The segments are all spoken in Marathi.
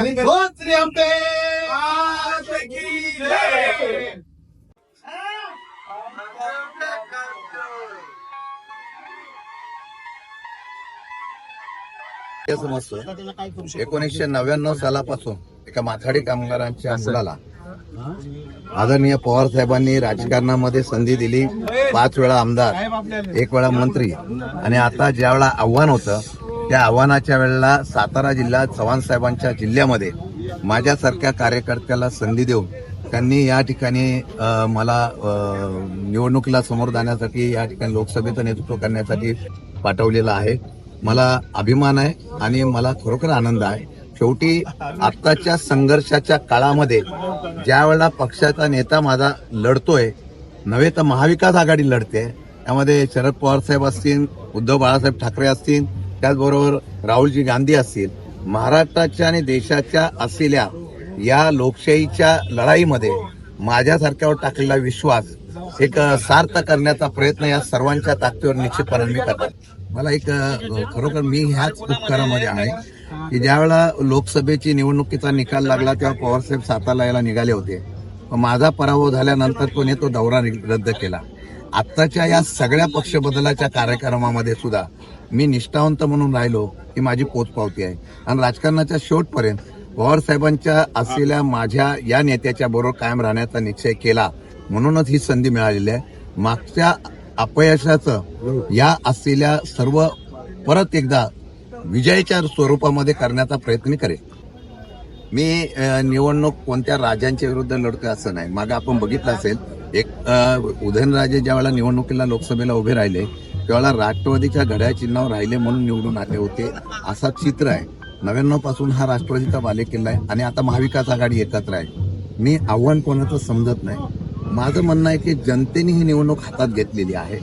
आणि हे समजतो एकोणीसशे नव्याण्णव सालापासून एका माथाडी कामगारांच्या मुलाला आदरणीय पवार साहेबांनी राजकारणामध्ये संधी दिली. पाच वेळा आमदार एक वेळा मंत्री. आणि आता ज्या वेळा आव्हान होतं त्या आव्हानाच्या वेळेला सातारा जिल्हा चव्हाण साहेबांच्या जिल्ह्यामध्ये माझ्यासारख्या कार्यकर्त्याला संधी देऊन त्यांनी या ठिकाणी मला निवडणुकीला समोर जाण्यासाठी या ठिकाणी लोकसभेचं नेतृत्व करण्यासाठी पाठवलेलं आहे. मला अभिमान आहे आणि मला खरोखर आनंद आहे. शेवटी आत्ताच्या संघर्षाच्या काळामध्ये ज्या वेळेला पक्षाचा नेता माझा लढतोय नव्हे तर महाविकास आघाडी लढते. त्यामध्ये शरद पवार साहेब असतील उद्धव बाळासाहेब ठाकरे असतील त्याचबरोबर राहुलजी गांधी असतील महाराष्ट्राच्या आणि देशाच्या असलेल्या या लोकशाहीच्या लढाईमध्ये माझ्यासारख्यावर टाकलेला विश्वास एक सार्थ करण्याचा प्रयत्न या सर्वांच्या ताकदीवर निश्चितपणे मी करतो मला एक खरोखर मी ह्याच उपकारामध्ये आहे की ज्यावेळेला लोकसभेची निवडणुकीचा निकाल लागला तेव्हा पवारसाहेब साताला यायला निघाले होते. माझा पराभव झाल्यानंतर तो तो दौरा नि- रद्द केला. आत्ताच्या या सगळ्या पक्ष बदलाच्या कार्यक्रमामध्ये सुद्धा मी निष्ठावंत म्हणून राहिलो ही माझी पोचपावती आहे. आणि राजकारणाच्या शेवटपर्यंत पवार साहेबांच्या असलेल्या माझ्या या नेत्याच्या बरोबर कायम राहण्याचा निश्चय केला म्हणूनच ही संधी मिळालेली आहे. मागच्या अपयशाचं या असलेल्या सर्व परत एकदा विजयाच्या स्वरूपामध्ये करण्याचा प्रयत्न करेल करेन. मी निवडणूक कोणत्या राजांच्या विरुद्ध लढतोय असं नाही. मागे आपण बघितलं असेल एक उदयनराजे ज्या वेळेला निवडणुकीला लोकसभेला उभे राहिले त्यावेळेला राष्ट्रवादीच्या घड्याळ चिन्हावर राहिले म्हणून निवडून आले होते. असा चित्र आहे. नव्याण्णवपासून हा राष्ट्रवादीचा बालेकिल्ला आहे आणि आता महाविकास आघाडी एकत्र आहे. मी आव्हान कोणाचं समजत नाही. माझं म्हणणं आहे की जनतेने ही निवडणूक हातात घेतलेली आहे.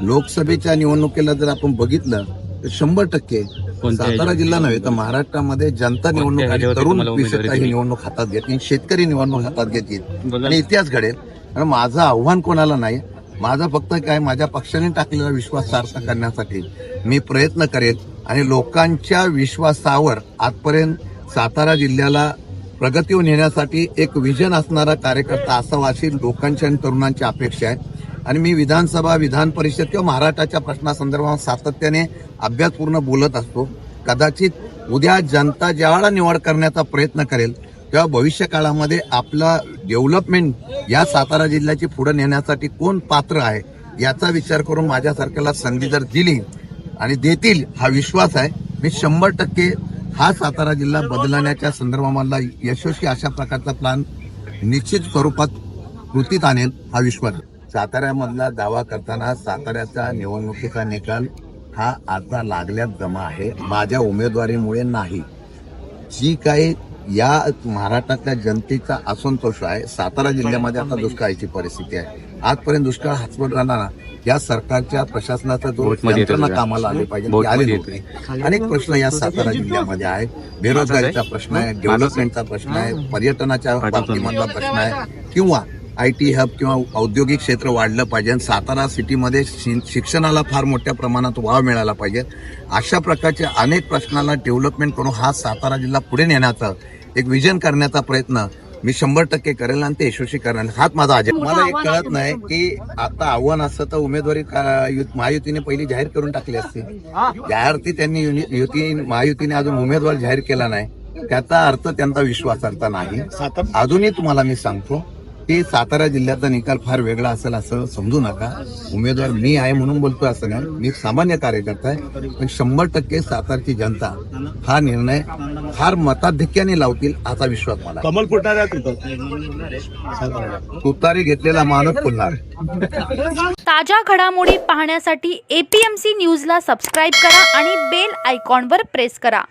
लोकसभेच्या निवडणुकीला जर आपण बघितलं तर शंभर टक्के सातारा जिल्हा नव्हे तर महाराष्ट्रामध्ये जनता निवडणूक आणि तरुण ही निवडणूक हातात घेतील शेतकरी निवडणूक हातात घेतील. आणि इतिहास घडेल. आणि माझं आव्हान कोणाला नाही माझा फक्त काय माझ्या पक्षाने टाकलेला विश्वास सार्थ करण्यासाठी मी प्रयत्न करेन आणि लोकांच्या विश्वासावर आजपर्यंत सातारा जिल्ह्याला प्रगतीवर नेण्यासाठी एक विजन असणारा कार्यकर्ता असावा अशी लोकांची आणि तरुणांची अपेक्षा आहे. आणि मी विधानसभा विधान परिषद किंवा महाराष्ट्राच्या प्रश्नासंदर्भात सातत्याने अभ्यासपूर्ण बोलत असतो. कदाचित उद्या जनता ज्यावेळा निवड करण्याचा प्रयत्न करेल तेव्हा भविष्य काळामध्ये आपला डेव्हलपमेंट या सातारा जिल्ह्याची पुढे नेण्यासाठी कोण पात्र आहे याचा विचार करून माझ्यासारख्याला संधी जर दिली आणि देतील हा विश्वास आहे मी शंभर टक्के हा सातारा जिल्हा बदलण्याच्या संदर्भामधला यशस्वी अशा प्रकारचा प्लान निश्चित स्वरूपात कृतीत आणेल हा विश्वास साताऱ्यामधला दावा करताना साताऱ्याचा निवडणुकीचा निकाल हा आता लागल्यात जमा आहे. माझ्या उमेदवारीमुळे नाही. जी काही या महाराष्ट्रातल्या जनतेचा असंतोष आहे. सातारा जिल्ह्यामध्ये आता दुष्काळाची परिस्थिती आहे. आजपर्यंत दुष्काळ हातवत राहणारा या सरकारच्या प्रशासनाचा जो यंत्रणा कामाला आले पाहिजे ते आले नव्हते अनेक प्रश्न या सातारा जिल्ह्यामध्ये आहेत. बेरोजगारीचा प्रश्न आहे डेव्हलपमेंटचा प्रश्न आहे पर्यटनाच्या बाबतीमधला प्रश्न आहे किंवा आय टी हब किंवा औद्योगिक क्षेत्र वाढलं पाहिजे आणि सातारा सिटीमध्ये शि- शिक्षणाला फार मोठ्या प्रमाणात वाव मिळाला पाहिजे. अशा प्रकारच्या अनेक प्रश्नाला डेव्हलपमेंट करून हा सातारा जिल्हा पुढे नेण्याचा एक विजन करण्याचा प्रयत्न मी शंभर टक्के करेल आणि ते यशस्वी करेल हाच माझा अजय मला एक कळत नाही की आता आव्हान असतं तर उमेदवारी महायुतीने पहिली जाहीर करून टाकली असते. ज्याअर्थी त्यांनी युनि- युती महायुतीने अजून उमेदवार जाहीर केला नाही. त्याचा अर्थ त्यांचा विश्वासार्थ नाही. अजूनही तुम्हाला मी सांगतो की सातारा जिल्ह्याचा निकाल फार वेगळा असेल असं समजू नका. उमेदवार मी आहे म्हणून बोलतोय असं नाही. मी सामान्य कार्यकर्ता आहे. पण शंभर टक्के सातारची जनता हा निर्णय फार मताधिक्याने लावतील असा विश्वास मला. कमल तिथं तुतारी घेतलेला माणूस पुन्हा ताज्या घडामोडी पाहण्यासाठी एपीएमसी न्यूजला सबस्क्राईब करा आणि बेल आयकॉनवर प्रेस करा.